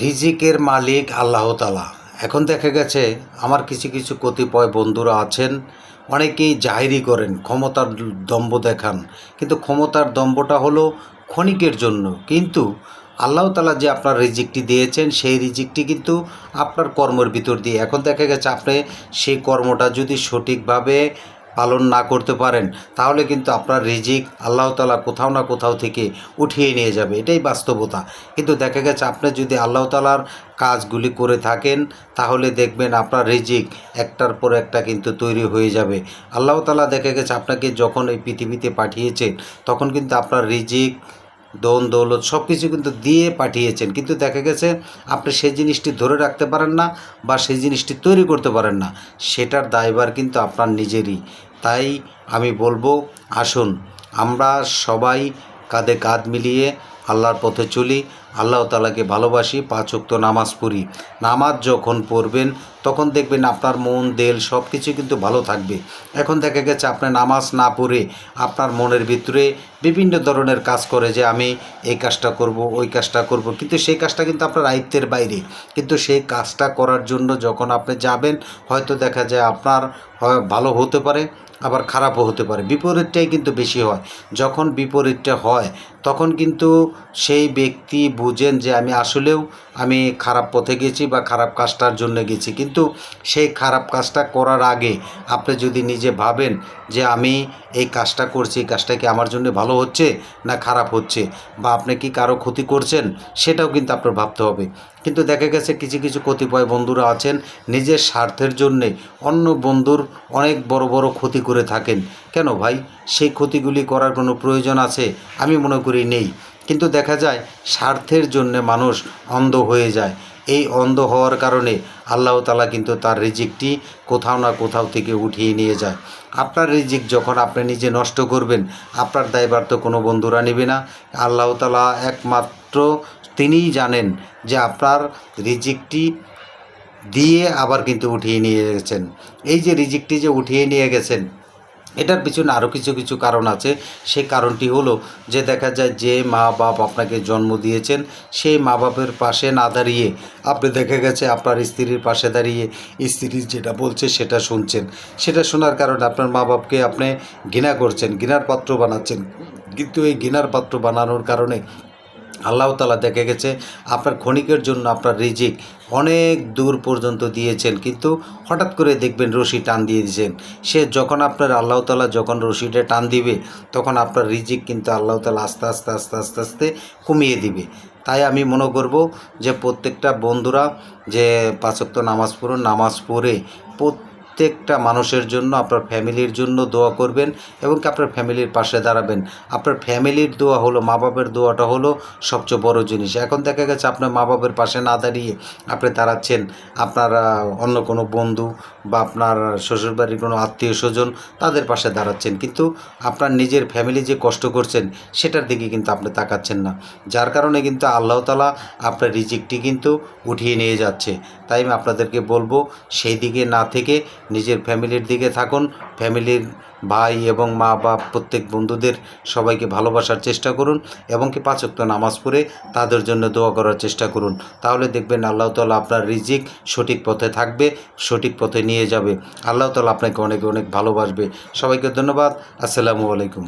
রিজিকের মালিক আল্লাহ তালা এখন দেখা গেছে, আমার কিছু কিছু কতিপয় বন্ধুরা আছেন, অনেকেই জাহিরি করেন, ক্ষমতার দম্ভ দেখান। কিন্তু ক্ষমতার দম্ভটা হলো ক্ষণিকের জন্য। কিন্তু আল্লাহ তালা যে আপনার রিজিকটি দিয়েছেন, সেই রিজিকটি কিন্তু আপনার কর্মের ভিতর দিয়ে। এখন দেখা গেছে, আপনি সেই কর্মটা যদি সঠিকভাবে পালন না করতে পারেন, তাহলে কিন্তু আপনার রিজিক আল্লাহ তালা কোথাও না কোথাও থেকে উঠিয়ে নিয়ে যাবে। এটাই বাস্তবতা। কিন্তু দেখা গেছে, আপনি যদি আল্লাহ তালার কাজগুলি করে থাকেন, তাহলে দেখবেন আপনার রিজিক একটার পর একটা কিন্তু তৈরি হয়ে যাবে। আল্লাহ তালা দেখা গেছে, আপনাকে যখন এই পৃথিবীতে পাঠিয়েছেন, তখন কিন্তু আপনার রিজিক দন দৌলত সব কিছু কিন্তু দিয়ে পাঠিয়েছেন। কিন্তু দেখা গেছে আপনি সেই জিনিসটি ধরে রাখতে পারেন না বা সেই জিনিসটি তৈরি করতে পারেন না। সেটার দায়ভার কিন্তু আপনার নিজেরই। তাই আমি বলব, আসুন, আমরা সবাই কাঁধে কাঁধ মিলিয়ে আল্লাহর পথে চলি, আল্লাহ তালাকে ভালোবাসি, পাঁচ ওয়াক্ত নামাজ পড়ি। নামাজ যখন পড়বেন, তখন দেখবেন আপনার মন, দেল সব কিছু কিন্তু ভালো থাকবে। এখন দেখা গেছে আপনি নামাজ না পড়ে আপনার মনের ভিতরে বিভিন্ন ধরনের কাজ করে যে আমি এই কাজটা করব, ওই কাজটা করব। কিন্তু সেই কাজটা কিন্তু আপনার আয়ত্তের বাইরে। কিন্তু সেই কাজটা করার জন্য যখন আপনি যাবেন, হয়তো দেখা যায় আপনার ভালো হতে পারে। আবার খারাপও হতে পারে। বিপরীতটাই কিন্তু বেশি হয়। যখন বিপরীতটা হয়, তখন কিন্তু সেই ব্যক্তি বুঝেন যে আমি আসলেও আমি খারাপ পথে গেছি বা খারাপ কাজটার জন্য গেছি। কিন্তু সেই খারাপ কাজটা করার আগে আপনি যদি নিজে ভাবেন যে আমি এই কাজটা করছি, এই কাজটা কি আমার জন্য ভালো হচ্ছে না খারাপ হচ্ছে বা আপনি কি কারও ক্ষতি করছেন, সেটাও কিন্তু আপনার ভাবতে হবে। কিন্তু দেখা গেছে কিছু কিছু কতিপয় বন্ধুরা আছেন নিজের স্বার্থের জন্যে। অন্য বন্ধুর অনেক বড় বড় ক্ষতি করে থাকেন। কেন ভাই? সেই ক্ষতিগুলি করার কোনো প্রয়োজন আছে? আমি মনে করি নেই। কিন্তু দেখা যায়, স্বার্থের জন্যে মানুষ অন্ধ হয়ে যায়। এই অন্ধ হওয়ার কারণে আল্লাহ তালা কিন্তু তার রিজিকটি কোথাও না কোথাও থেকে উঠিয়ে নিয়ে যায়। আপনার রিজিক যখন আপনি নিজে নষ্ট করবেন, আপনার দায়ভার তো কোনো বন্ধুরা নেবে না। আল্লাহ তালা একমাত্র তিনিই জানেন যে আপনার রিজিকটি দিয়ে আবার কিন্তু উঠিয়ে নিয়ে গেছেন। এই যে রিজিকটি যে উঠিয়ে নিয়ে গেছেন, এটার পিছনে আরও কিছু কিছু কারণ আছে। সেই কারণটি হলো যে দেখা যায় যে মা বাপ আপনাকে জন্ম দিয়েছেন, সেই মা বাপের পাশে না দাঁড়িয়ে আপনি দেখা গেছে আপনার স্ত্রীর পাশে দাঁড়িয়ে স্ত্রী যেটা বলছে সেটা শুনছেন। সেটা শোনার কারণে আপনার মা বাপকে আপনি ঘৃণা করছেন, ঘৃণার পাত্র বানাচ্ছেন। কিন্তু এই ঘৃণার পাত্র বানানোর কারণে আল্লাহ তালা দেখে গেছে, আপনার ক্ষণিকের জন্য আপনার রিজিক অনেক দূর পর্যন্ত দিয়েছেন, কিন্তু হঠাৎ করে দেখবেন রশি টান দিয়ে দিয়েছেন। সে যখন আপনার আল্লাহ তালা যখন রশিটা টান দিবে, তখন আপনার রিজিক কিন্তু আল্লাহ তালা আস্তে আস্তে আস্তে আস্তে আস্তে কমিয়ে দিবে। তাই আমি মনে করব যে প্রত্যেকটা বন্ধুরা যে পাঁচক্ত নামাজ পড়ুন, নামাজ পড়ে প্রত্যেকটা মানুষের জন্য আপনার ফ্যামিলির জন্য দোয়া করবেন এবং কি আপনার ফ্যামিলির পাশে দাঁড়াবেন। আপনার ফ্যামিলির দোয়া হলো মা বাবার দোয়াটা হলো সবচেয়ে বড় জিনিস। এখন দেখা গেছে আপনার মা বাবার পাশে না দাঁড়িয়ে আপনি দাঁড়াচ্ছেন। আপনার অন্য কোনো বন্ধু বা আপনার শ্বশুরবাড়ির কোনো আত্মীয় স্বজন তাদের পাশে দাঁড়াচ্ছেন। কিন্তু আপনার নিজের ফ্যামিলি যে কষ্ট করছেন, সেটার দিকে কিন্তু আপনি তাকাচ্ছেন না। যার কারণে কিন্তু আল্লাহ তালা আপনার রিজিকটি কিন্তু উঠিয়ে নিয়ে যাচ্ছে। তাই আমি আপনাদেরকে বলব, সেই দিকে না থেকে নিজের ফ্যামিলির দিকে থাকুন। ফ্যামিলির ভাই এবং মা, বাপ, প্রত্যেক বন্ধুদের সবাইকে ভালোবাসার চেষ্টা করুন এবং কি পাঁচক্ত নামাজ পড়ে তাদের জন্য দোয়া করার চেষ্টা করুন। তাহলে দেখবেন আল্লাহ তালা আপনার রিজিক সঠিক পথে থাকবে, সঠিক পথে নিয়ে যাবে। আল্লাহ তালা আপনাকে অনেক অনেক ভালোবাসবে। সবাইকে ধন্যবাদ। আসসালামু আলাইকুম।